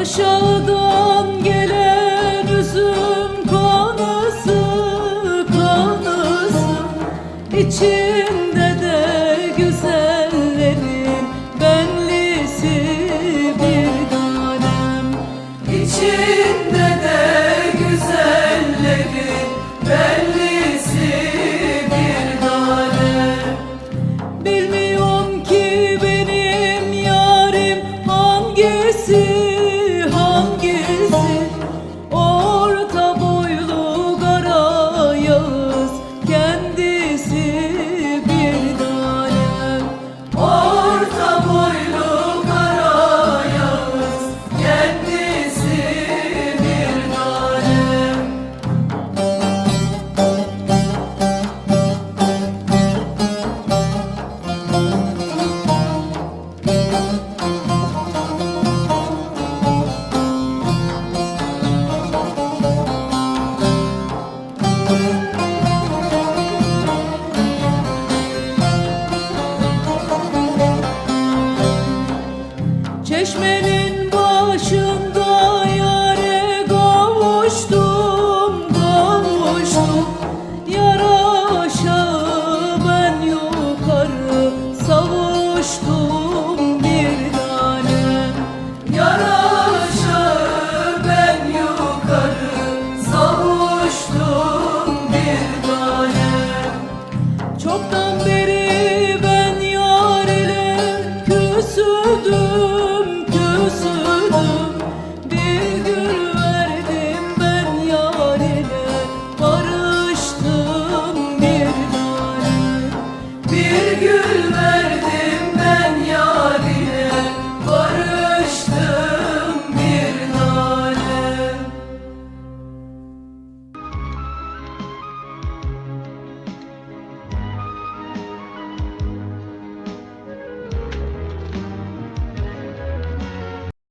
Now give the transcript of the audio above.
Aşağıdan gelen üzüm kanısı kanısı. İçinde de güzellerin benlisi bir tanem. İçinde de güzellerin benlisi bir tanem. Bilmiyorum ki benim yarim hangisi Çeşmenin başında yare kavuştum, kavuştum. Yar aşağı ben yukarı savuştum,